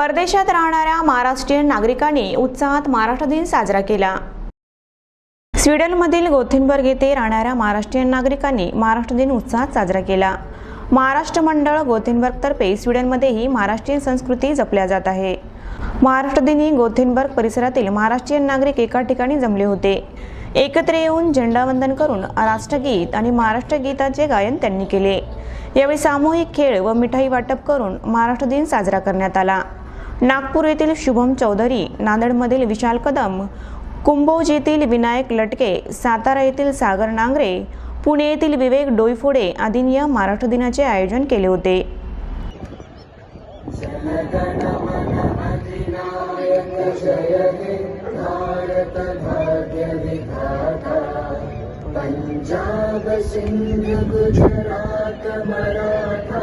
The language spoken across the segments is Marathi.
परदेशात राहणाऱ्या महाराष्ट्रीयन नागरिकांनी उत्साहात महाराष्ट्र दिन साजरा केला. स्वीडनमधील गोथिनबर्ग येथे राहणाऱ्या महाराष्ट्रीयन नागरिकांनी महाराष्ट्र दिन उत्साहात साजरा केला. महाराष्ट्र मंडळ गोथिनबर्गतर्फे स्वीडनमध्येही महाराष्ट्रीयन संस्कृती जपल्या जात आहे. महाराष्ट्र दिनी गोथिनबर्ग परिसरातील महाराष्ट्रीयन नागरिक एका ठिकाणी जमले होते. एकत्र येऊन झेंडावंदन करून राष्ट्रगीत आणि महाराष्ट्र गीताचे गायन त्यांनी केले. यावेळी सामूहिक खेळ व मिठाई वाटप करून महाराष्ट्र दिन साजरा करण्यात आला. नागपूर येथील शुभम चौधरी नांदेडमधील विशाल कदम कुंभोज येथील विनायक लटके सातारा येथील सागर नांगरे पुणे येथील विवेक डोईफोडे आदींनी या महाराष्ट्र दिनाचे आयोजन केले होते. पंजाब सिंध गुजरात मराठा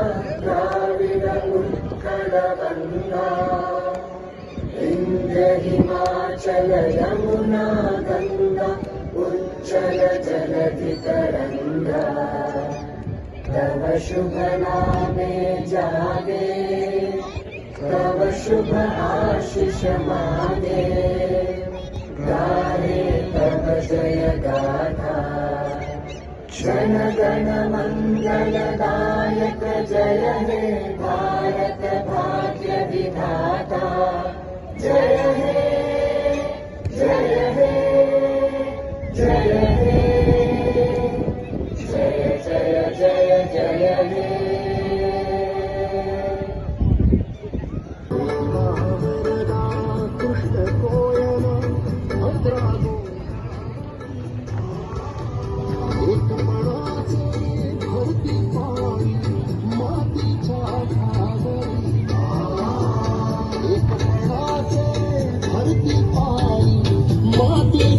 हिमाचल यमुना गङ्गा उच्चल जलधि तरङ्गा तव शुभ नामे जागे तव शुभ आशिष मागे। गाने तव जय गाथा। जन गण मङ्गलदायक जय हे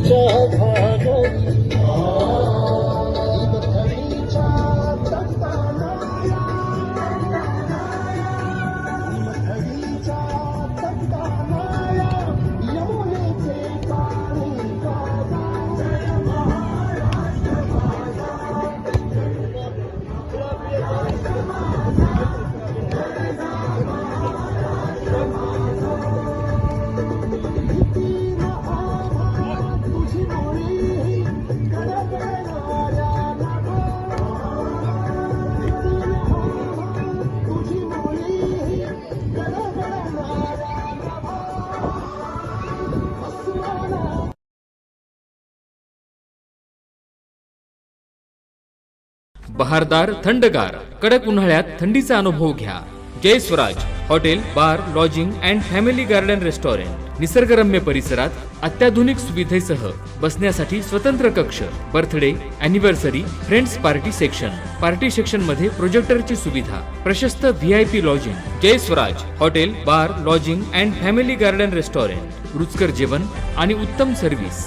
मातीच्या बहारदार थंडगार कडक उन्हाळ्यात थंडीचा अनुभव घ्या. Jay Swaraj hotel bar lodging and family garden restaurant निसर्गरम्य परिसरात अत्याधुनिक सुविधेसह बसण्यासाठी स्वतंत्र कक्ष birthday anniversary friends party section party सेक्शनमध्ये प्रोजेक्टरची सुविधा प्रशस्त V I P lodging Jay Swaraj hotel bar lodging and family garden restaurant रुचकर जेवण आणि उत्तम सर्व्हिस